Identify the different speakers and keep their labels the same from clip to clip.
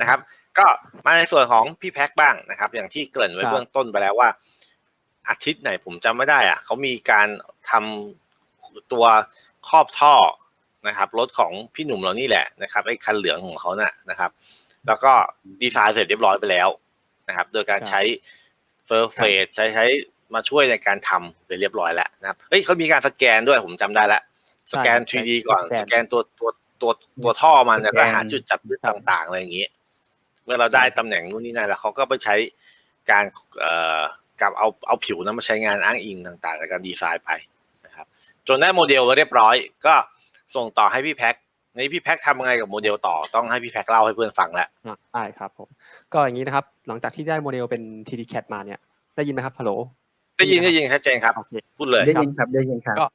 Speaker 1: นะครับ ก็มาในส่วนของพี่แพ็คบ้างนะครับ อย่างที่เกริ่นไว้
Speaker 2: ครับ
Speaker 1: เบื้องต้นไปแล้วว่า อาทิตย์ไหนผมจำไม่ได้อะเขามีการทำตัวครอบท่อนะครับรถของพี่หนุ่มเรานี่แหละนะครับไอ้คันเหลืองของเขาน่ะนะครับ แล้วก็ดีไซน์เสร็จเรียบร้อยไปแล้วนะครับ โดยการ
Speaker 2: ครับ
Speaker 1: ใช้เฟอร์เฟสใช้ใช้มาช่วยในการทำไปเรียบร้อยแล้วนะครับเฮ้ยเขามีการสแกนด้วยผมจำได้แล้วสแกน
Speaker 2: ใช่
Speaker 1: 3D ก่อน
Speaker 2: สแกน
Speaker 1: สแกนตัวตัวตัวตัวท่อมันแล้วก็
Speaker 3: สแกน
Speaker 1: หาจุดจับยึด
Speaker 2: ครับ
Speaker 1: ต่างๆอะไรอย่างนี้ เมื่อเราได้ตำแหน่งนู่นนี่นั่นแล้วเขาก็ไปใช้การเอ่อกับเอาเอาผิวนั้นมาใช้งานอ้างอิงต่างๆในการดีไซน์ไปนะครับจนได้โมเดลมาเรียบร้อย ก็ส่งต่อให้พี่แพ็คในพี่แพ็คทำยังไงกับโมเดลต่อต้องให้พี่แพ็คเล่าให้เพื่อนฟังแล้ว
Speaker 2: อะได้ครับผมก็อย่างนี้นะครับ หลังจากที่ได้โมเดลเป็น 3D CAD มาเนี่ย ได้ยินไหมครับฮัลโหล
Speaker 1: ได้ยินได้ยินชัดเจนครับ
Speaker 2: โอเค
Speaker 1: พูดเลย
Speaker 3: ได้ยินครับได้ยินครับ
Speaker 2: ก็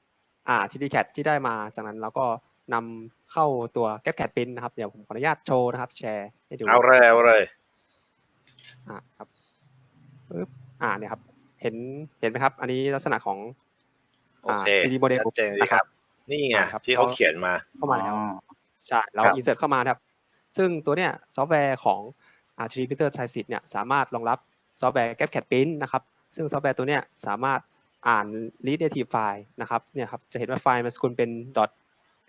Speaker 2: อ่า 3D CAD ที่ได้มาจากนั้นเราก็ นำเข้าตัว Get CAD Print นะครับเดี๋ยวผมขออนุญาตโชว์นะครับ แชร์ให้ดู
Speaker 1: เอาเลยเอาเลย
Speaker 2: อ่าครับปึ๊บอ่าเนี่ยครับ เห็นเห็นไหมครับ อันนี้ลักษณะของ
Speaker 1: โอเค
Speaker 2: อ่า 3D model
Speaker 1: ชัดเจนดี
Speaker 2: นะ
Speaker 1: ค
Speaker 2: ครั
Speaker 1: รับ
Speaker 2: บ
Speaker 1: นี่ไง
Speaker 2: อ่าครับ
Speaker 1: ที่เขาเขียนมา
Speaker 2: เข้ามาแล้ว
Speaker 3: อ๋อ
Speaker 2: ใช่เรา
Speaker 3: ครับ
Speaker 2: อินเสิร์ตเข้ามานะครับ ซึ่งตัวเนี้ยซอฟต์แวร์ของ r 3 d Printer t r i s i t เนี่ยสามารถรองรับซอฟต์แวร์ GapCat Print นะครับซึ่งซอฟต์แวร์ตัวเนี้ยสามารถอ่าน read native file นะครับเนี่ยครับจะเห็นว่าไฟล์มันสกุลเป็น dot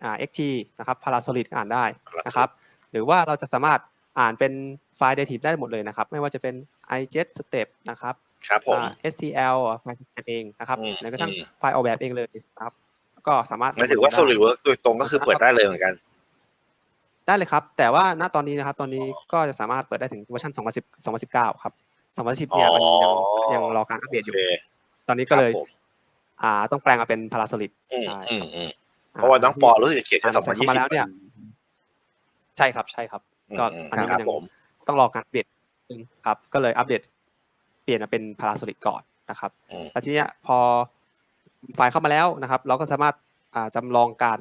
Speaker 2: อ่า xt นะครับ parasolid อ่านได้นะครับ หรือว่าเราจะสามารถอ่านเป็นไฟล์ native ได้หมดเลยนะครับ ไม่ว่าจะเป็น ijet step นะครับ
Speaker 1: ครับผม
Speaker 2: อ่า STL ไฟล์เองนะครับ
Speaker 1: อืม
Speaker 2: หรือกระทั่ง
Speaker 1: อืม
Speaker 2: ไฟล์ออกแบบเองเลยนะครับ ก็สามารถ
Speaker 1: หมายถึงว่า
Speaker 2: ได้
Speaker 1: SolidWorks โดยตรงก็คือเปิดได้เลยเหมือนกัน
Speaker 2: ได้เลยครับ แต่ว่าณตอนนี้นะครับ ตอนนี้ก็จะสามารถเปิดได้ถึงเวอร์ชัน2010 2019 ครับ2010เนี่ยมันยัง
Speaker 1: อ๋อ
Speaker 2: ยังรอการอัปเดต
Speaker 1: โอ
Speaker 2: อยู่
Speaker 1: เค
Speaker 2: ตอนนี้ก็เลย
Speaker 1: ครับผม
Speaker 2: อ่า ต้องแปลงมาเป็น Parasolid
Speaker 1: อืม
Speaker 2: ใช่
Speaker 1: อื
Speaker 2: ค
Speaker 1: ม
Speaker 2: รับ
Speaker 1: อืม เพราะว่าน้องปอรู้สึกจะเขียนแค่
Speaker 2: อ่า
Speaker 1: สองพัน
Speaker 2: ใส่
Speaker 1: ยี่
Speaker 2: เข้า
Speaker 1: สิ
Speaker 2: มา
Speaker 1: บ
Speaker 2: แล้วเนี่ย ใช่ครับ ใช่ครับ ก็
Speaker 1: ม
Speaker 2: อันนี้
Speaker 1: ค
Speaker 2: มั
Speaker 1: รั
Speaker 2: น
Speaker 1: บ
Speaker 2: ยัง
Speaker 1: ผม
Speaker 2: ต้องรอการอัปเดตนึงครับ ก็เลยอัปเดต เปลี่ยนมาเป็น Parasolid ก่อนนะครับ
Speaker 1: อืม
Speaker 2: แล้วทีเนี้ยพอไฟล์เข้ามาแล้วนะครับ เราก็สามารถอ่าจำลองการ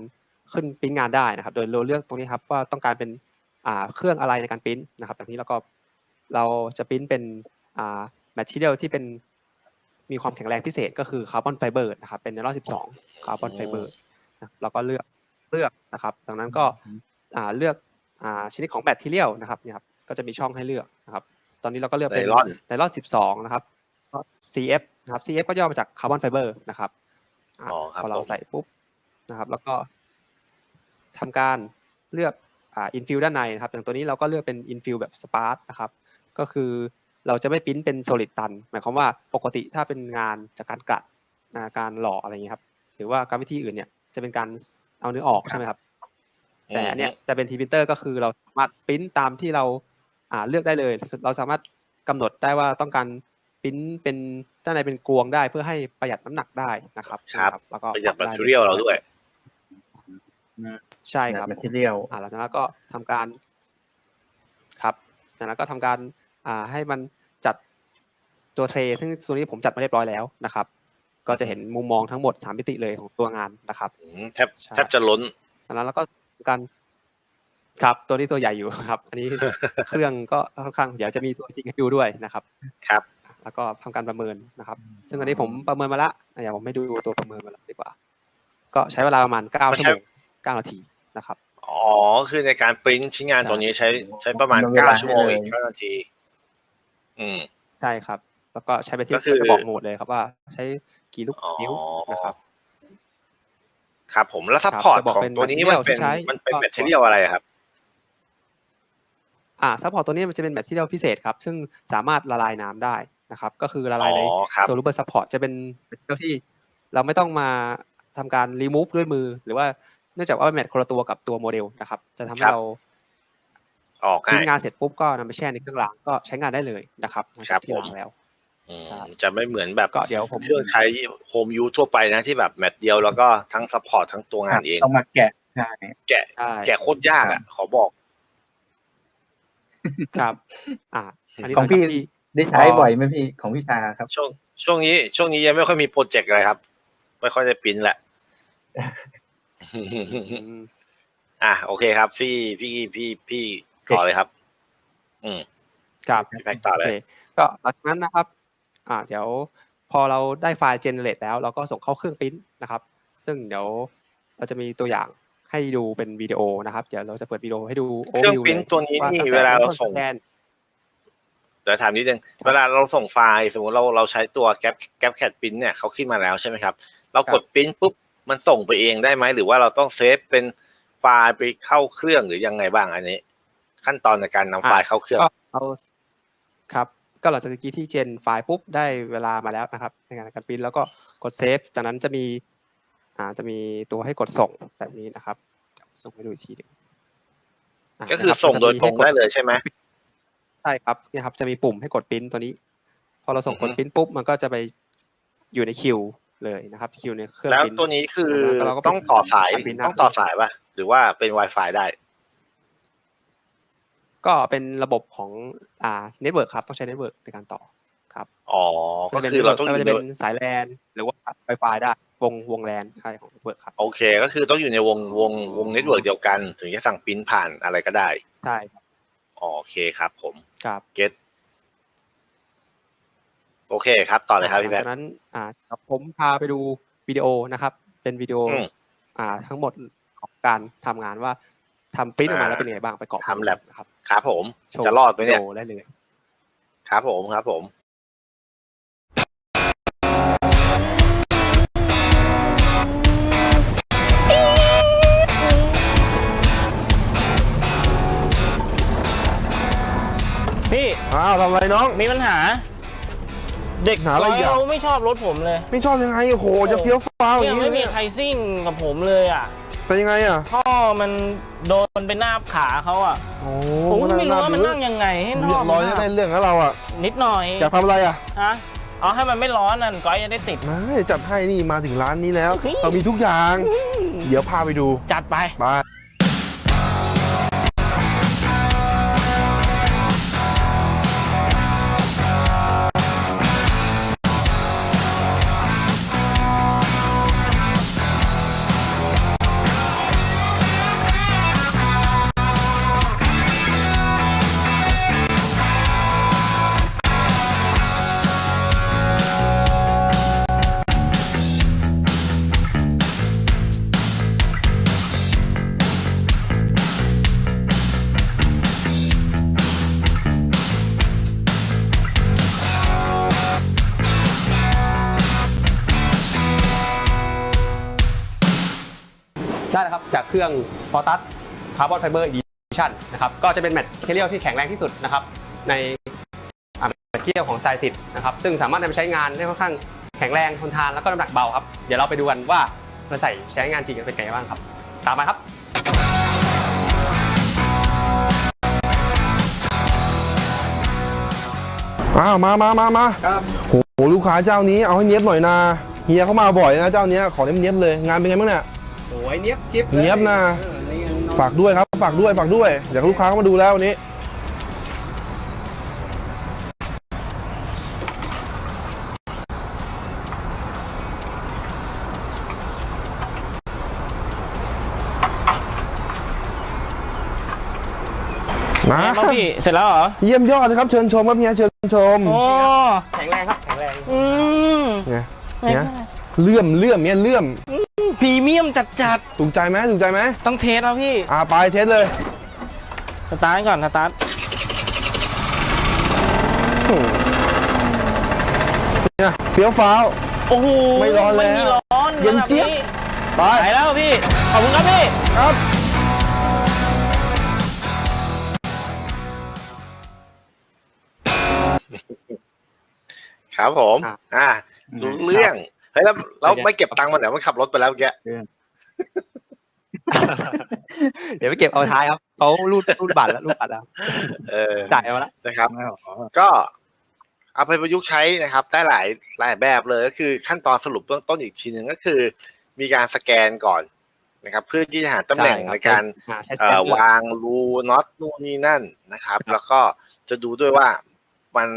Speaker 2: ขึ้นปริ้นงานได้นะครับ โดยเราเลือกตรงนี้ครับว่าต้องการเป็นอ่าเครื่องอะไรในการปริ้นนะครับอย่างนี้เราก็เราจะปริ้นเป็นอ่า material ที่เป็นมีความแข็งแรงพิเศษก็คือคาร์บอนไฟเบอร์นะครับ เป็นไนลอน12 คาร์บอนไฟเบอร์ เราก็เลือกเลือกนะครับ จากนั้นก็อ่าเลือกอ่าชนิดของแบตเทียลนะครับเนี่ยครับก็จะมีช่องให้เลือกนะครับ ตอนนี้เราก็เลือก
Speaker 1: ไน
Speaker 2: เป็น
Speaker 1: ลอน
Speaker 2: ไนลอน12 นะครับก็ CF นะครับ CF ก็ย่อมาจากคาร์บอนไฟเบอร์นะครับอะ
Speaker 1: อ๋อครับ
Speaker 2: พอเรา
Speaker 1: ผม
Speaker 2: ใส่ปุ๊บนะครับ แล้วก็ทำการเลือกอ่าอินฟิลด้านในนะครับ อย่างตัวนี้เราก็เลือกเป็นอินฟิลแบบสปาร์ตนะครับ ก็คือเราจะไม่ปริ้นเป็น solid ตัน หมายความว่าปกติถ้าเป็นงานจากการกลัดนะการหล่ออะไรอย่างเงี้ยครับ หรือว่าการวิธีอื่นเนี่ย จะเป็นการเอาเนื้อออกใช่ไหมครับ แต่อันเนี้ยจะเป็นทีพิเตอร์ก็คือเราสามารถปริ้นตามที่เราอ่าเลือกได้เลย เราสามารถกำหนดได้ว่าต้องการปริ้นเป็นด้านในเป็นกลวงได้เพื่อให้ประหยัดน้ำหนักได้นะครับ
Speaker 1: ครับ
Speaker 2: แล้วก็
Speaker 1: ประหยัด
Speaker 2: ป
Speaker 1: แบ
Speaker 2: รั
Speaker 1: ต
Speaker 2: บ
Speaker 1: เทอรี่เราด้วย
Speaker 2: ใช่ครับ
Speaker 3: แมทเทียล
Speaker 2: อ่าหลังจากนั้นก็ทำการ ครับจากนั้นก็ทำการอ่าให้มันจัดตัวเทรซึ่งตัวนี้ผมจัดมาเรียบร้อยแล้วนะครับ ก็จะเห็นมุมมองทั้งหมดสามมิติเลยของตัวงานนะครับ
Speaker 1: อืมแทบ
Speaker 2: ใช่
Speaker 1: แทบจะล้น
Speaker 2: จากนั้นเราก็ทำการครับ ตัวนี้ตัวใหญ่อยู่ครับ อันนี้เครื่องก็ค่อนข้างเดี๋ยวจะมีตัวจริงให้ดูด้วยนะครับ
Speaker 1: ครับ
Speaker 2: แล้วก็ทำการประเมินนะครับ ซึ่งอันนี้ผมประเมินมาละอะเดี๋ยวผมให้ดูตัวประเมินมาแล้วดีกว่า ก็ใช้เวลาประมาณเก้า
Speaker 1: ไม่
Speaker 2: ชั่ว
Speaker 1: ใช่
Speaker 2: โมงเก้านาทีนะครับ
Speaker 1: อ๋อคือในการปริ้นชิ้นงาน
Speaker 2: ใช่
Speaker 1: ตัวนี้ใช้ใช้ประมาณ
Speaker 3: ลงเว
Speaker 1: เก้า
Speaker 3: ลา
Speaker 1: ชั่วโมง
Speaker 3: ให้เลย
Speaker 1: อีกเก้านาที อืม
Speaker 2: ใช่ครับ แล้วก็ใช้ไปที่
Speaker 1: ก็คือ
Speaker 2: จะบอกโหมดเลยครับว่า ใช้ กี่ลูก
Speaker 1: อ๋อ
Speaker 2: นิ้วนะครับ
Speaker 1: ครับผมแล้วซัพ
Speaker 2: ครับ
Speaker 1: พอร์ต
Speaker 2: จะบอก
Speaker 1: ของ
Speaker 2: เป็น
Speaker 1: ตัวนี้
Speaker 2: material
Speaker 1: มันเป็น
Speaker 2: ที่ใช้
Speaker 1: มันเป็น
Speaker 2: ก็
Speaker 1: แบตเทอรี่อะไรอะครับ
Speaker 2: อ่าซัพพอร์ตตัวนี้มันจะเป็นแมทที่เราพิเศษครับ ซึ่งสามารถละลายน้ำได้นะครับ ก็คือละลายใน
Speaker 1: อ๋อครับ
Speaker 2: โซลูเบอร์ซัพพอร์ตจะเป็นแมทที่เราไม่ต้องมาทำการรีมูฟด้วยมือ หรือว่าเนื่องจากว่าเป็นแมทคนละตัวกับตัวโมเดลนะครับ จะทำให้
Speaker 1: ครับ
Speaker 2: เรา
Speaker 1: ออก
Speaker 2: พิม
Speaker 1: ง่าย
Speaker 2: พ์งานเสร็จปุ๊บก็นำไปแช่ในเครื่องล้างก็ใช้งานได้เลยนะครับหลัง
Speaker 1: ครั
Speaker 2: จาก
Speaker 1: บ
Speaker 2: ที่
Speaker 1: ผม
Speaker 2: ล้างแล้ว
Speaker 1: อืม
Speaker 2: ใช่
Speaker 1: จะไม่เหมือนแบบ
Speaker 2: ก็เดี๋ยวผม
Speaker 1: เครื่องใช้โฮมยูทั่วไปนะที่แบบแมตเดียวแล้วก็ทั้งซัพพอร์ตทั้งตัวงานเอง
Speaker 3: ต้องมาแกะใช่
Speaker 1: แกะ
Speaker 2: ใช่
Speaker 1: แกะโคตรยากอะขอบอก
Speaker 2: ครับ อ่าอันนี้
Speaker 3: ของพี่
Speaker 2: หลัจากที่
Speaker 3: ได้ใช้บ่อยไหมพี่ของพี่ชาครับ
Speaker 1: ช่วงช่วงนี้ ช่วงนี้ยังไม่ค่อยมีโปรเจกต์อะไรครับ ไม่ค่อยได้ปริ้นแหละ
Speaker 2: อืม
Speaker 1: อะโอเคครับ พี่พี่พี่พี่ต่อเลยครับ อืม
Speaker 2: ครับ
Speaker 1: พี่แพ็กต่อ
Speaker 2: โอ
Speaker 1: เล
Speaker 2: เค
Speaker 1: ย
Speaker 2: ก็หลังจากนั้นนะครับ อ่าเดี๋ยวพอเราได้ไฟล์ generate แล้ว เราก็ส่งเข้าเครื่องปริ้นนะครับ ซึ่งเดี๋ยวเราจะมีตัวอย่างให้ดูเป็นวิดีโอนะครับ เดี๋ยวเราจะเปิดวิดีโอให้ดู
Speaker 1: เครื่อง
Speaker 2: overview
Speaker 1: ปริ้น
Speaker 2: เลย
Speaker 1: ตัวนี้
Speaker 2: ว่า
Speaker 1: นี่
Speaker 2: ตั้งแต่
Speaker 1: เวลาเรา
Speaker 2: ต้น
Speaker 1: ส่ง
Speaker 2: สแกน
Speaker 1: เดี๋ยวถามนิดนึงเวลาเราส่งไฟล์สมมติเราเราใช้ตัวแก p แก p แคดปริ้นเนี่ยเขาขึ้นมาแล้วใช่ไหมครับ เรากดปริ้นปุ๊บมันส่งไปเองได้ไหมหรือว่าเราต้องเซฟเป็นไฟล์ไปเข้าเครื่องหรือยังไงบ้างอันนี้ ขั้นตอนในการนำไฟล์เข้าเครื่อง
Speaker 2: ก็เอาครับ ก็หลังจากที่เจนไฟล์ปุ๊บได้เวลามาแล้วนะครับ ในการการปริ้นแล้วก็กดเซฟจากนั้นจะมีอ่าจะมีตัวให้กดส่งแบบนี้นะครับเดี๋ยวส่งให้ดูอีกทีหนึงะ
Speaker 1: ก็คือ
Speaker 2: นะครับ
Speaker 1: ส่งโดย
Speaker 2: จะมี
Speaker 1: ตรง
Speaker 2: ให้ก
Speaker 1: ได้เลยใช่ไหม
Speaker 2: ใช่ครับเนี่ยครับจะมีปุ่มให้กดปริ้นตัวนี้ พอเราส่ง
Speaker 1: อือกฮึ
Speaker 2: ดปริ้นปุ๊บมันก็จะไปอยู่ในคิวเลยนะครับคิวในเครื่อง
Speaker 1: แล้ว
Speaker 2: ปริ้น
Speaker 1: ตัวนี้คือ
Speaker 2: แล้วเราก็
Speaker 1: ต้องต่อสาย
Speaker 2: ปริ้นหน้า
Speaker 1: ต้องต่อสายป่ะหรือว่าเป็น Wi-Fi ได้
Speaker 2: ก็เป็นระบบของอ่าเน็ตเวิร์กครับ ต้องใช้เน็ตเวิร์กในการต่อครับ
Speaker 1: อ๋อ ก็
Speaker 2: จะเป็น
Speaker 1: คือเราต้องอ
Speaker 2: ไม่ว่า
Speaker 1: ยู่
Speaker 2: จะ
Speaker 1: ใน
Speaker 2: เป็นสายแลนหรือว่าไวไฟได้วงวงแลนใช่ของเน็ตเวิร์กครับ
Speaker 1: โอเค ก็คือต้องอยู่ในวงวงวงเน็ตเวิร์กเดียวกัน ถึงจะสั่งปริ้นผ่านอะไรก็ได้
Speaker 2: ใช่ครับ
Speaker 1: อ๋อโอเคครับผม
Speaker 2: ครับ
Speaker 1: เก็ตโอเคครับ ต่อเลยครับ
Speaker 2: หลั
Speaker 1: พี่
Speaker 2: ง
Speaker 1: แพท
Speaker 2: จากนั้นอ่าครับผมพาไปดูวิดีโอนะครับ เป็นวิดีโอ
Speaker 1: อืม
Speaker 2: อ่าทั้งหมดของการทำงานว่าทำปริ้นออกมา
Speaker 1: อ่า
Speaker 2: แล้วเป็นยังไงบ้างไปกรอก
Speaker 1: ทำ lab
Speaker 2: นะครับ
Speaker 1: ครับผม
Speaker 2: โชว์
Speaker 1: จะรอดไหมเนี่ย
Speaker 2: วิโได้เลย
Speaker 1: ครับผมครับผม
Speaker 4: พี่
Speaker 5: อ้าวทำอะไรน้อง
Speaker 4: มีปัญหา เด็ก
Speaker 5: หาอะไรอีกอะ
Speaker 4: เขาไม่ชอบรถผมเลย
Speaker 5: ไม่ชอบยังไงโอ้โหจะเฟี้ยวฟ้าวอ
Speaker 4: เนี่
Speaker 5: ย่ายงนี้
Speaker 4: ไม่มี
Speaker 5: เนี่ย
Speaker 4: ใครซิ่งกับผมเลยอะ
Speaker 5: เป็นยังไงอะ
Speaker 4: ท่อมันโดนไปนาบขาเขาอะ
Speaker 5: โอ้
Speaker 4: ผมก็ไม่รู้ว่ามัน
Speaker 5: ถื
Speaker 4: นั่งยังไงให้
Speaker 5: เรี
Speaker 4: ท่
Speaker 5: ย
Speaker 4: อบ
Speaker 5: ร้อย
Speaker 4: มัน
Speaker 5: ได้
Speaker 4: นาบ
Speaker 5: เรื่องแล้วเราอะ
Speaker 4: นิดหน่อย
Speaker 5: อยากทำอะไรอะ
Speaker 4: ฮะเอาให้มันไม่ร้อนนั่นก้อยจะได้ติด
Speaker 5: ไม่จัดให้นี่มาถึงร้านนี้แล้ว
Speaker 4: เฮ้ย
Speaker 5: เรามีทุกอย่าง เดี๋ยวพาไปดู
Speaker 4: จัดไป
Speaker 5: ไป
Speaker 2: รับจากเครื่องพอตัสคาร์บอนไฟเบอร์อีดิชั่นนะครับก็จะเป็นแมทเทียลที่แข็งแรงที่สุดนะครับในแมทเทียลของไซซิตนะครับซึ่งสามารถนำไปใช้งานได้ค่อนข้างแข็งแรงทนทานแล้วก็น้ำหนักเบาครับเดี๋ยวเราไปดูกันว่าเราใส่ใช้งานจริงกันเป็นไงบ้างครับ ตามมาครับ
Speaker 5: อ้าวมามามามา
Speaker 2: ครับ
Speaker 5: โหลูกค้าเจ้านี้เอาให้เนี้ยบหน่อยนะเฮียเขามาบ่อยนะเจ้าเนี้ยขอเนี้ยบเนี้ยบเลยงานเป็นไงบ้างเนี่ย
Speaker 2: โอ้ยเนี้ยบจิ๊บ
Speaker 5: เนี้ยบนะฝากด้วยครับ ฝากด้วยฝากด้วยเดี๋ยวลูกค้าเขามาดูแล้ววันนี้ มา
Speaker 4: ไงบ้างพี่ เสร็จแล้วเหรอ
Speaker 5: เยี่ยมยอดนะครับ เชิญชมครับเฮียเชิญชม
Speaker 4: โอ้
Speaker 2: แข็งแรงครับ แข็งแรง
Speaker 4: อืม
Speaker 5: ไงเนี่ยเลื่อมเลื่อมเนี่ยเลื่อม
Speaker 4: พรีเมียมจัดจัด
Speaker 5: ถูกใจไหมถูกใจไหม
Speaker 4: ๆ ต้องเทสนะพี่
Speaker 5: อ่าไปเทสเลย
Speaker 4: สตาร์ทก่อน สตาร์ท
Speaker 5: เนี่ยเฟี้ยวฟ้าว
Speaker 4: โอ้โห
Speaker 5: ไม่ร้อนแล้ว
Speaker 4: ไม่มีร้อน
Speaker 5: เย็นเจี๊ยบ ไป
Speaker 4: ไปแล้วพี่ ขอบคุณครับพี่
Speaker 5: ครับ
Speaker 1: ครับผม
Speaker 2: อะ
Speaker 1: อ่ารู้เรื่อง เฮ้ยแล้วเราไม่เก็บตังค์มาไหนมันขับรถไปแล้วเมื่อกี้
Speaker 2: เดี๋ยวไปเก็บเอาท้ายครับเขารูดรูดบัตรแล้วรูดบัตรแล้ว
Speaker 1: เออ
Speaker 2: จ่ายมาแล้ว
Speaker 1: นะครับ ก็เอาไปประยุกต์ใช้นะครับ ได้หลายหลายแบบเลยก็คือขั้นตอนสรุปเบื้องต้นอีกทีหนึ่งก็คือ มีการสแกนก่อนนะครับ เพื่อที่จะหาตำแหน่ง
Speaker 2: ใช่ครับ
Speaker 1: ในการ
Speaker 2: อ่าใช้ส
Speaker 1: เอ่
Speaker 2: แกน
Speaker 1: อ
Speaker 2: เลือก
Speaker 1: วางรูน็อตนู่นนี่นั่นนะครับ แล้วก็จะดูด้วยว่ามัน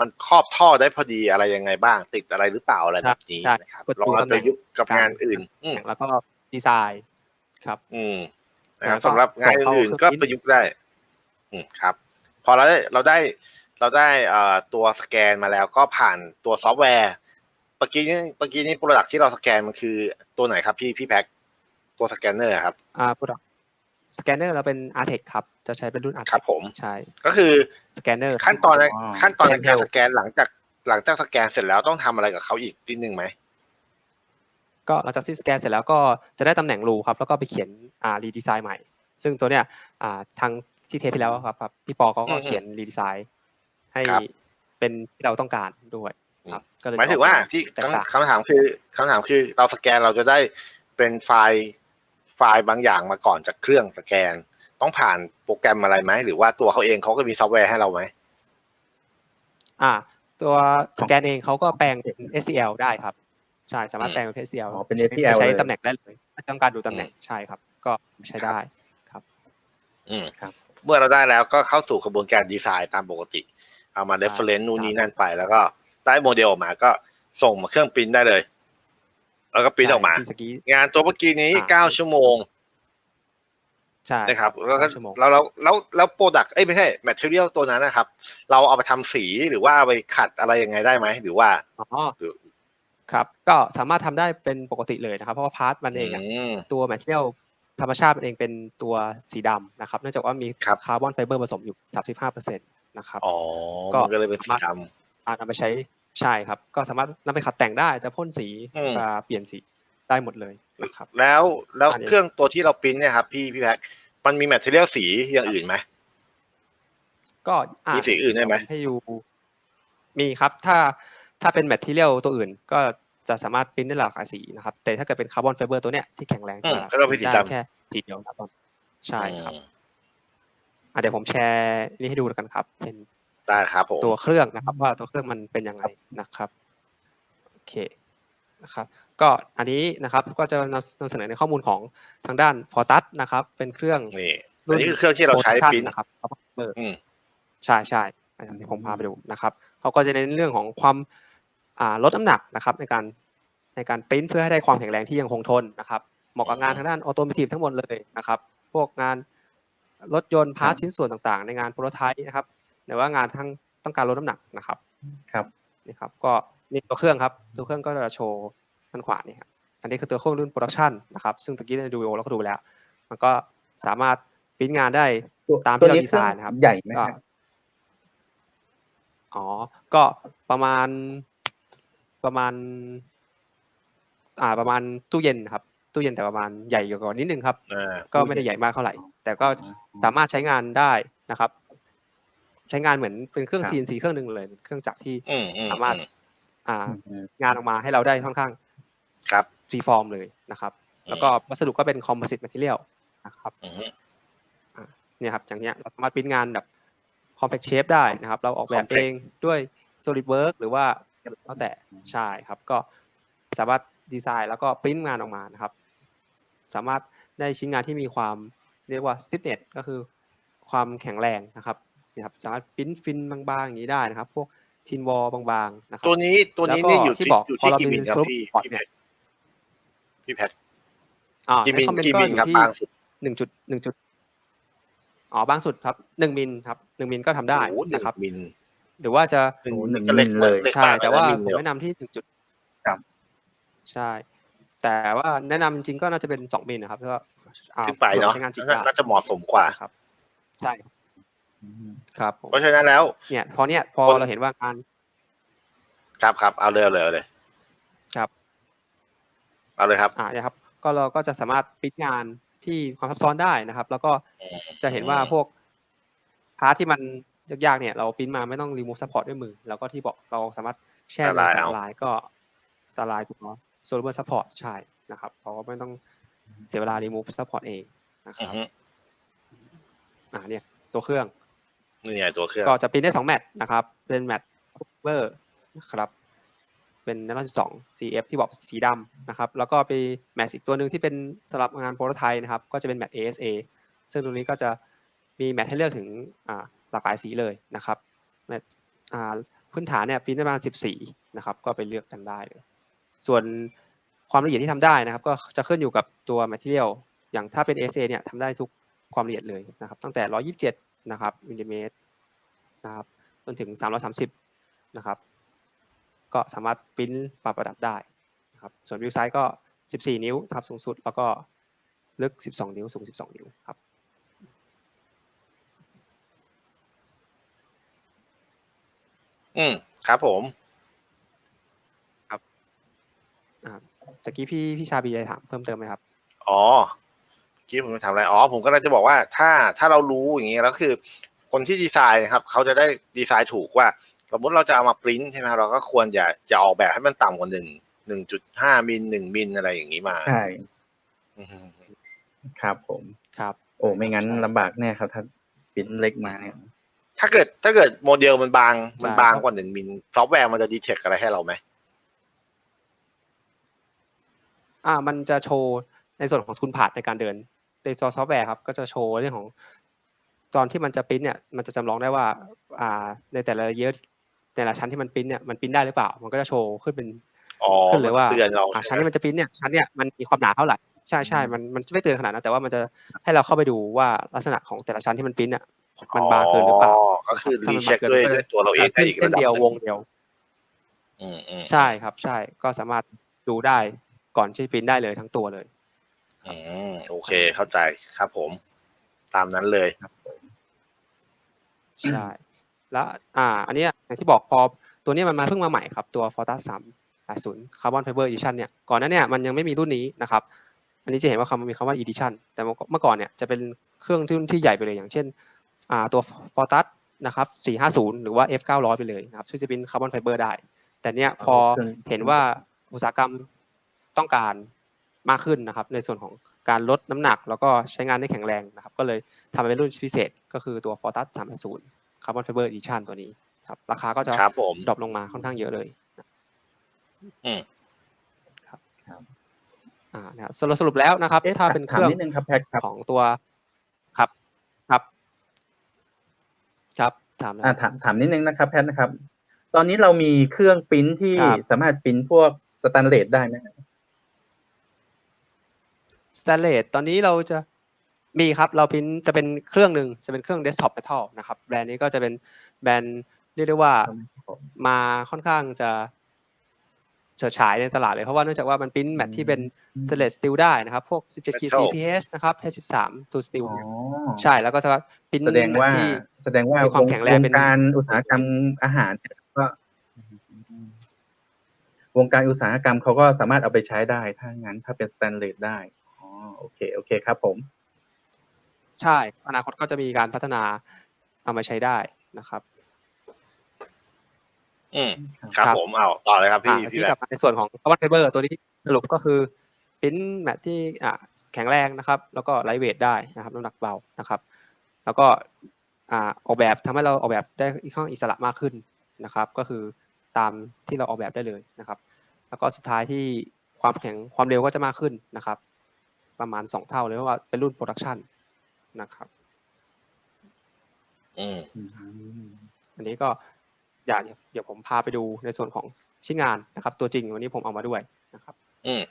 Speaker 1: มันครอบท่อได้พอดีอะไรยังไงบ้าง ติดอะไรหรือเปล่าอะไรแบบนี้
Speaker 2: ใช่
Speaker 1: นะครับ
Speaker 2: กด
Speaker 1: ลอง
Speaker 2: ดู
Speaker 1: เอา
Speaker 2: ตำแห
Speaker 1: ไป
Speaker 2: น่ง
Speaker 1: ยุกต์กับงานอื่นอืม
Speaker 2: แล้วก็ดีไซน์ครับ
Speaker 1: อืมนะครับ
Speaker 2: แล้วก็
Speaker 1: สำหรับงาน
Speaker 2: ส่งเข้า
Speaker 1: อื่นๆ
Speaker 2: เครื่
Speaker 1: ก็
Speaker 2: อง
Speaker 1: ประยุกต์ได้ อืมครับ พอเราได้เราได้เราได้เอ่อตัวสแกนมาแล้วก็ผ่านตัวซอฟต์แวร์เมื่อกี้นี้เมื่อกี้นี้โปรดักที่เราสแกนมันคือตัวไหนครับพี่พี่แพ็คตัวสแกนเนอร์ครับ
Speaker 2: อ่า product scanner เราเป็น Artex ครับ จะใช้เป็นรุ่น Artex
Speaker 1: ครับผม
Speaker 2: ใช่
Speaker 1: ก็คือ
Speaker 2: scanner
Speaker 1: ขั้นตอนใน
Speaker 3: อ๋อ
Speaker 1: ขั้นตอนในการ
Speaker 3: handheld
Speaker 1: สแกนหลังจากหลังจากสแกนเสร็จแล้วต้องทำอะไรกับเขาอีกนิดนึงไหม
Speaker 2: ก็หลังจากที่สแกนเสร็จแล้วก็จะได้ตำแหน่งรูครับ แล้วก็ไปเขียนอ่ารีดีไซน์ใหม่ ซึ่งตัวเนี้ยอ่าทางที่เทปที่แล้วครับครับพี่ปอเขาก็
Speaker 1: อืม
Speaker 2: เขียนรีดีไซน์ให้
Speaker 1: ครับ
Speaker 2: เป็นที่เราต้องการด้วยครับก็เล
Speaker 1: หมายถึงว่าที่
Speaker 2: แตกต่าง
Speaker 1: คำถามคือคำถามคือเราสแกนเราจะได้เป็นไฟล์ ไฟล์บางอย่างมาก่อนจากเครื่องสแกน ต้องผ่านโปรแกรมอะไรไหม หรือว่าตัวเขาเองเขาก็มีซอฟต์แวร์ให้เราไหม
Speaker 2: อ่า ตัวสแกนเองเขาก็แปลงเป็น STL ได้ครับ ใช่สามารถ
Speaker 1: อืม
Speaker 2: แปลงเป็น STL
Speaker 3: อ๋อเป็น
Speaker 2: ใช้
Speaker 3: STL
Speaker 2: ใช้
Speaker 3: เลย
Speaker 2: ตำแหน่งได้เลยถ้าต้องการดูตำแหน่งใช่ครับ ก็ใช้ได้
Speaker 1: อืม
Speaker 3: ครับ
Speaker 1: เมื่อเราได้แล้วก็เข้าสู่กระบวนการดีไซน์ตามปกติ เอามา reference นู่นนี่นั่นไปแล้วก็ได้โมเดลออกมาก็ส่งมาเครื่องปริ้นได้เลย แล้วก็ปริ้นออกมา
Speaker 2: ที่สกี้
Speaker 1: งานตัวเมื่อกี้นี้
Speaker 2: อ่า
Speaker 1: เก้าชั่วโมง
Speaker 2: ใช่
Speaker 1: นะครับแล้วก็
Speaker 2: ชั่วโมง
Speaker 1: แล้วแล้วแล้วแล้วโปรดักต์เอ้ยไม่ใช่แมทเทียลตัวนั้นนะครับ เราเอาไปทำสีหรือว่าเอาไปขัดอะไรยังไงได้ไหมหรือว่า
Speaker 2: อ๋อ
Speaker 1: หรือ
Speaker 2: ครับ ก็สามารถทำได้เป็นปกติเลยนะครับ เพราะว่าพาร์ทมันเองอะ
Speaker 1: ม
Speaker 2: ตัว material ธรรมชาติมันเองเป็นตัวสีดำนะครับเนื่องจากว่ามี
Speaker 1: ครับ
Speaker 2: คาร์บอนไฟเบอร์ผสมอยู่ 35%นะครับ
Speaker 1: อ๋อ
Speaker 2: ก็
Speaker 1: มันก็เลยเป็นสีด
Speaker 2: อาจนำไปใช้ ใช่ครับ ก็สามารถนำไปขัดแต่งได้จะพ่นสี
Speaker 1: อืม
Speaker 2: จะเปลี่ยนสีได้หมดเลยนะครับำ
Speaker 1: แล้วแล้ว
Speaker 2: อันนี้
Speaker 1: เครื่องตัวที่เราปริ้นเนี่ยครับพี่พี่แพ็คมันมีแมทเทียลสีอย่างอื่นไหม
Speaker 2: ก็อะ
Speaker 1: มีสีอื่นได้ไหม
Speaker 2: ให้ดูมีครับถ้าถ้าเป็น material ตัวอื่น ก็จะสามารถปริ้นได้หลากหลายสีนะครับ แต่ถ้าเกิดเป็นคาร์บอนไฟเบอร์ตัวเนี้ยที่แข็งแรง
Speaker 1: อื
Speaker 2: จะ
Speaker 1: มก็ต้องเป็นสี
Speaker 2: ได้
Speaker 1: ดำ
Speaker 2: แค่สีเดียวครับตอนใช่ครับ
Speaker 1: อืม
Speaker 2: อะเดี๋ยวผมแชร์นี่ให้ดูแล้วกันครับเป็น
Speaker 1: ได้ครับผม
Speaker 2: ตัวเครื่องนะครับ ว่าตัวเครื่องมันเป็นยังไงนะครับโอเคนะครับก็อันนี้นะครับก็จะนำนำเสนอในข้อมูลของทางด้าน Fortus นะครับ เป็นเครื่อง
Speaker 1: นี่อันนี้คือเครื่องที่เราใช้
Speaker 2: Prototype
Speaker 1: ปริ้น
Speaker 2: นะครับ Carbon Fiber
Speaker 1: อืม
Speaker 2: ใช่ใช่อย่างที่ผมพาไปดูนะครับเขาก็จะเน้นเรื่องของความอ่าลดน้ำหนักนะครับ ในการในการปริ้นเพื่อให้ได้ความแข็งแรงที่ยังคงทนนะครับเหมาะกับงานทางด้านออโตเมทีฟทั้งหมดเลยนะครับ พวกงานรถยนต์พาร์ทชิ้นส่วนต่างๆ ในงานโปรโตไทป์นะครับ หรือว่างานทั้งต้องการลดน้ำหนักนะครับ
Speaker 3: ครับ
Speaker 2: นี่ครับก็นี่ตัวเครื่องครับตัวเครื่องก็จะโชว์ด้านขวานี่ครับอันนี้คือตัวเครื่องรุ่นโปรดักชันนะครับซึ่งตะกี้ในดูวิดีโอเราก็ดูไปแล้ว มันก็สามารถปริ้นงานได้
Speaker 3: ตัว
Speaker 2: ตามที่
Speaker 3: ตัว
Speaker 2: เรา
Speaker 3: นี้
Speaker 2: ดีไซน์นะครับ
Speaker 3: ใหญ่ไหม
Speaker 2: ก็
Speaker 3: ครับ
Speaker 2: อ๋อ ก็ประมาณประมาณ อ่าประมาณตู้เย็นครับ ตู้เย็นแต่ประมาณใหญ่กว่านิดนึงครับ
Speaker 1: อ่า
Speaker 2: ก็ไม่ได้ใหญ่มากเท่าไหร่ แต่ก็สามารถใช้งานได้นะครับ ใช้งานเหมือนเป็นเครื่อง
Speaker 3: ครับ
Speaker 2: CNC เครื่องหนึ่งเลยเป็นเครื่องจักรที่
Speaker 1: อืมอืม
Speaker 2: สามารถ
Speaker 1: อืม
Speaker 2: อ่า
Speaker 3: อืม
Speaker 2: งานออกมาให้เราได้ค่อนข้าง
Speaker 1: ครับ
Speaker 2: ฟรีฟอร์มเลยนะครับ แล้วก็วัสดุก็เป็นคอมโพสิตแมทเทียลนะครับ
Speaker 1: อืม
Speaker 2: เนี่ยครับอย่างเงี้ยเราสามารถปริ้นงานแบบ compact shape ได้นะครับ เราออกแบบ
Speaker 1: Compact
Speaker 2: เองด้วย solidwork หรือว่าแล้วแต่ใช่ครับ ก็สามารถดีไซน์แล้วก็ปริ้นงานออกมานะครับ สามารถได้ชิ้นงานที่มีความเรียกว่า stiffness ก็คือความแข็งแรงนะครับ นี่ครับสามารถปริ้นฟินบางๆอย่างนี้ได้นะครับ พวกทินวอลบางๆนะครับ
Speaker 1: ตัวนี้ตัวนี้
Speaker 2: แล้วก็
Speaker 1: นี่อยู่
Speaker 2: ที่
Speaker 1: ที่
Speaker 2: บอก
Speaker 1: อยู่
Speaker 2: พอ
Speaker 1: ที่
Speaker 2: เรา
Speaker 1: กี่
Speaker 2: มี
Speaker 1: มิลครับ
Speaker 2: slope
Speaker 1: พี่
Speaker 2: report
Speaker 1: พี่
Speaker 2: เนี่
Speaker 1: แพ
Speaker 2: ย
Speaker 1: ทพี่แพท
Speaker 2: อ่า
Speaker 1: กี่
Speaker 2: ใน
Speaker 1: มิล
Speaker 2: คอมเมนต์
Speaker 1: กี่
Speaker 2: ก็
Speaker 1: มิ
Speaker 2: อ
Speaker 1: ล
Speaker 2: ยู่
Speaker 1: ครับ
Speaker 2: ที่
Speaker 1: บางสุด
Speaker 2: หนึ่งจุดหนึ่งจุดอ๋อบางสุดครับหนึ่งมิลครับหนึ่งมิลก็ทำได้
Speaker 1: โอ้โหหนึ่ง
Speaker 2: นะครับ
Speaker 1: มิล
Speaker 2: หรือว่าจะ
Speaker 3: โอ้โหหนึ่ง
Speaker 1: ก็เล็ก
Speaker 3: มิลเลย
Speaker 1: เล็ก
Speaker 2: ใช่
Speaker 1: มก
Speaker 2: แต่ว่า
Speaker 1: มิล
Speaker 2: ผม
Speaker 1: เดียว
Speaker 2: แนะนำที่หนึ่งจุด
Speaker 3: ครับ
Speaker 2: ใช่ แต่ว่าแนะนำจริงๆก็น่าจะเป็นสองมิลนะครับก็อ่า
Speaker 1: ขึ้นไปเนาะ
Speaker 2: ใช้งานจริง
Speaker 1: น่า
Speaker 2: ได้
Speaker 1: น่าจะเหมาะสมกว่า
Speaker 2: ครับ ใช่ ครับผม
Speaker 1: เพราะฉะนั้นแล้ว
Speaker 2: เนี่ย พอเนี่ยพอ
Speaker 1: คน
Speaker 2: เราเห็นว่างาน
Speaker 1: ครับครับเอาเลยเอาเลยเอาเลย
Speaker 2: ครับ
Speaker 1: เอาเลยครับ
Speaker 2: อ่าเนี่ยครับ ก็เราก็จะสามารถปริ้นงานที่ความซับซ้อนได้นะครับ แล้วก็จะเห็นว่าพวกพาร์ทที่มันยากๆเนี่ย เราปริ้นมาไม่ต้อง remove support ด้วยมือ แล้วก็ที่บอกเราสามารถแช่ใน
Speaker 1: ละลาย
Speaker 2: สาร
Speaker 1: เอา
Speaker 2: ลายก็สารลายตัว soluble support ใช่นะครับเพราะว่าไม่ต้องเสียเวลา remove support เองนะค
Speaker 1: อื
Speaker 2: รั
Speaker 1: อบฮึ
Speaker 2: อ่าเนี่ยตัวเครื่อง
Speaker 1: นี่ไงตัวเครื่อง
Speaker 2: ก็จะปริ้นได้สองแมตช์นะครับ เป็นแมตช์เวอร์นะครับ เป็นนัดสิบสอง CF ที่บอกสีดำนะครับ แล้วก็ไปแมตช์อีกตัวหนึ่งที่เป็นสำหรับงานโปรโตไทป์นะครับ ก็จะเป็นแมตช์ ASA ซึ่งตรงนี้ก็จะมีแมตช์ให้เลือกถึงหลากหลายสีเลยนะครับแมตช์พื้นฐานเนี่ยปริ้นได้ประมาณสิบสีนะครับ ก็ไปเลือกกันได้เลยส่วนความละเอียดที่ทำได้นะครับ ก็จะขึ้นอยู่กับตัว material อย่างถ้าเป็น ASA เนี่ยทำได้ทุกความละเอียดเลยนะครับ ตั้งแต่ 127 นะครับมิลลิเมตรนะครับจนถึง 330 นะครับ ก็สามารถปริ้นปรับระดับได้นะครับส่วนวิวไซส์ก็ 14 นิ้วนะครับสูงสุด แล้วก็ลึก 12 นิ้ว สูง 12 นิ้วครับ
Speaker 1: อืมครับผม
Speaker 2: ตะกี้พี่พี่ชาบีจะถามเพิ่มเติมไหมครับ
Speaker 1: อ๋อ เมื่อกี้ผมจะถามอะไร อ๋อ ผมก็เลยจะบอกว่า ถ้าถ้าเรารู้อย่างนี้แล้วคือ คนที่ดีไซน์นะครับ เขาจะได้ดีไซน์ถูกว่า สมมติเราจะเอามาปริ้นใช่ไหมเราก็ควรจะจะออกแบบให้มันต่ำกว่าหนึ่งหนึ่งจุดห้ามิลหนึ่งมิลอะไรอย่างนี้มา
Speaker 3: ใช่
Speaker 1: อืม
Speaker 3: ครับผม
Speaker 2: ครับ
Speaker 3: โอ้ ไม่งั้น
Speaker 2: ใช่
Speaker 3: ลำบากแน่ครับ ถ้าปิ้นเล็กมาเนี่ย
Speaker 1: ถ้าเกิดถ้าเกิดโมเดลมันบาง มัน
Speaker 2: ใช่
Speaker 1: บางกว่าหนึ่งมิลซอฟต์แวร์มันจะดีเทคอะไรให้เราไหม
Speaker 2: อ่า มันจะโชว์ในส่วนของทุนผ่านในการเดิน ในตัวซอฟต์แวร์ครับก็จะโชว์เรื่องของตอนที่มันจะปริ้นเนี่ยมันจะจำลองได้ว่าอ่าในแต่ละเยอะแต่ละชั้นที่มันปริ้นเนี่ยมันปริ้นได้หรือเปล่า มันก็จะโชว์ขึ้นเป็น
Speaker 1: อ๋อ
Speaker 2: ขึ้นเลยว่า
Speaker 1: เตือนเรา
Speaker 2: อ่าชั้นที่มันจะปริ้นเนี่ยชั้นเนี่ยมันมีความหนาเท่าไหร่ใช่ใช่มันมันไม่เตือนขนาดนั้นแต่ว่ามันจะให้เราเข้าไปดูว่าลักษณะของแต่ละชั้นที่มันปริ้นเนี่ยมันบางเกินหรือเปล่า
Speaker 1: ก็คือ
Speaker 2: ถ้า
Speaker 1: รี
Speaker 2: มัน
Speaker 1: เช็ค
Speaker 2: บางเกิน
Speaker 1: ด้วย
Speaker 2: ก็จะ
Speaker 1: ด้วยตัวเราเองได้
Speaker 2: เส้น
Speaker 1: อีก
Speaker 2: เส้
Speaker 1: ระ
Speaker 2: น
Speaker 1: ดับ
Speaker 2: เดียว
Speaker 1: หนึ่
Speaker 2: วงเดียว
Speaker 1: อืมอืม
Speaker 2: ใช่ครับ ใช่ก็สามารถดูได้ก่อนที่ปริ้นได้เลยทั้งตัวเลย
Speaker 1: อืมโอเคเข้าใจครับผม ตามนั้นเลย
Speaker 3: ครับผม
Speaker 2: ใช่ แล้วอ่า อันเนี้ยอย่างที่บอกพอตัวเนี้ยมันมาเพิ่งมาใหม่ครับ ตัว Fortas 3 80 Carbon Fiber Edition เนี่ยก่อนหนั้นเนี่ยมันยังไม่มีรุ่นนี้นะครับ อันนี้จะเห็นว่าคำมันมีคำว่า Edition แต่เมื่อก่อนเนี่ยจะเป็นเครื่องที่รุ่นที่ใหญ่ไปเลยอย่างเช่นอ่าตัว Fortas นะครับ 450 หรือว่า F 900ไปเลยนะครับซึ่งจะเป็น Carbon Fiber ได้ แต่เนี้ยพอ
Speaker 3: เครื่อง
Speaker 2: เห็นว่าอุตสาหกรรมต้องการ มากขึ้นนะครับ ในส่วนของการลดน้ำหนัก แล้วก็ใช้งานได้แข็งแรงนะครับ ก็เลยทำเป็นรุ่นพิเศษ ก็คือตัว Fortas 380 Carbon Fiber Edition ตัวนี้ครับ ราคาก็จะ
Speaker 1: ครับผม
Speaker 2: ดรอปลงมาค่อนข้างเยอะเลย
Speaker 1: อืม
Speaker 2: ครับ
Speaker 3: ครับ
Speaker 2: อ่านะครับสรุปสรุปแล้วนะครับ
Speaker 3: อ๊ะ
Speaker 2: ถ้าเป็นเค
Speaker 3: ถาม
Speaker 2: รื่อง
Speaker 3: นิดนึงครับแพทครับ
Speaker 2: ของตัวครับครับครับถามนะ
Speaker 3: อ่าถามถามนิดนึงนะครับ แพทนะครับ ตอนนี้เรามีเครื่องปริ้นที่
Speaker 2: ครับ
Speaker 3: สามารถปริ้นพวกสแตนเลสได้ไหม
Speaker 2: สแตนเลสตอนนี้เราจะมีครับ เราพิมพ์จะเป็นเครื่องหนึ่งจะเป็นเครื่องเดสก์ท็อปเมทัลนะครับ แบรนด์นี้ก็จะเป็นแบรนด์เรียกได้ว่ามาค่อนข้างจะเฉิดฉายในตลาดเลย เพราะว่าเนื่องจากว่ามันปริ้นแมทที่เป็นสเลสสตีลได้นะครับ พวก 17
Speaker 1: Metal
Speaker 2: CPH นะครับ H13 ตัวสตีล
Speaker 3: อ๋อ
Speaker 2: ใช่แล้วก็สามารถปริ้น
Speaker 3: แสดงว่า
Speaker 2: ที่
Speaker 3: แสดงว่า
Speaker 2: มีความแข็งแรง
Speaker 3: ว
Speaker 2: เป็น
Speaker 3: งการอุตสาหกรรมอาหารเนี่ยก็วงการอุตสาหกรรมเขาก็สามารถเอาไปใช้ได้ ถ้างั้นถ้าเป็นสแตนเลสได้อ๋อ โอเคโอเคครับผม
Speaker 2: ใช่ อนาคตก็จะมีการพัฒนาเอามาใช้ได้นะครับ
Speaker 1: อืมครับ
Speaker 2: ครับ
Speaker 1: ผมเอาต่อเลยครับพี่
Speaker 2: อ่า
Speaker 1: พี่
Speaker 2: ที่
Speaker 1: แบ
Speaker 2: กลั
Speaker 1: บบ
Speaker 2: มาในส่วนของ carbon fiber ตัวนี้สรุปก็คือปริ้นแมทที่อ่าแข็งแรงนะครับ แล้วก็ไลท์เวทได้นะครับน้ำหนักเบานะครับ แล้วก็อ่าออกแบบทำให้เราออกแบบได้ค่อนข้างอิสระมากขึ้นนะครับ ก็คือตามที่เราออกแบบได้เลยนะครับ แล้วก็สุดท้ายที่ความแข็งความเร็วก็จะมากขึ้นนะครับ ประมาณสองเท่าเลยเพราะว่าเป็นรุ่นโปรดักชันนะครับ
Speaker 1: อืม
Speaker 2: อันนี้ก็อยากเดี๋ยวผมพาไปดูในส่วนของชิ้นงานนะครับ ตัวจริงวันนี้ผมเอามาด้วยนะครับ
Speaker 1: อืม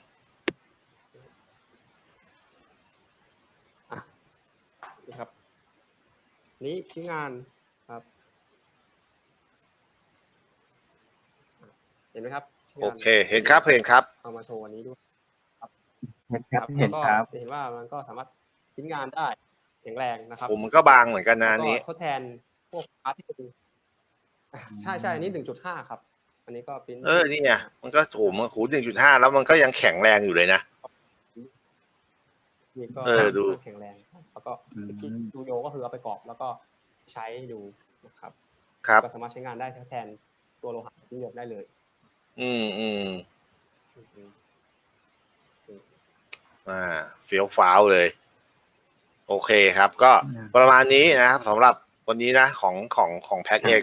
Speaker 2: นี่ครับ นี่ชิ้นงานครับอะเห็นไหมครับชิ้น
Speaker 1: โองเค เห็นครับ เห็นครับ
Speaker 2: เอามาโชว์วันนี้ด้วย
Speaker 3: เห็นครับ
Speaker 2: แล้ว
Speaker 3: เห็น
Speaker 2: ก็
Speaker 3: ครับ
Speaker 2: จะเห็นว่ามันก็สามารถชิ้นงานได้แข็งแรงนะครับ
Speaker 1: ผมมันก็บางเหมือนกันนะ
Speaker 2: แล้ว
Speaker 1: อัน
Speaker 2: ก็
Speaker 1: นี้
Speaker 2: ทดแทนพวกอาร์ตที่เป็นใช่ใช่อันนี้หนึ่งจุดห้าครับ อันนี้ก็เป็น
Speaker 1: เออนี่ไงมันก็โหมันหูหนึ่งจุดห้าแล้วมันก็ยังแข็งแรงอยู่เลยนะ
Speaker 2: นี่ก็
Speaker 1: เออดู
Speaker 2: แข็งแรงครับแล้วก็
Speaker 3: อืม
Speaker 2: เมื่อกี้ดูโยก็คือเอาไปกรอบแล้วก็ใช้ดูนะครับ
Speaker 1: ครับ
Speaker 2: ก็สามารถใช้งานได้แทนตัวโลหะที่เลือกได้เลย
Speaker 1: อืมอืม
Speaker 2: อืม
Speaker 1: อ่าเฟี้ยวฟ้าวเลย โอเคครับ ก็ประมาณนี้นะครับสำหรับวันนี้นะของของของแพ็คเอง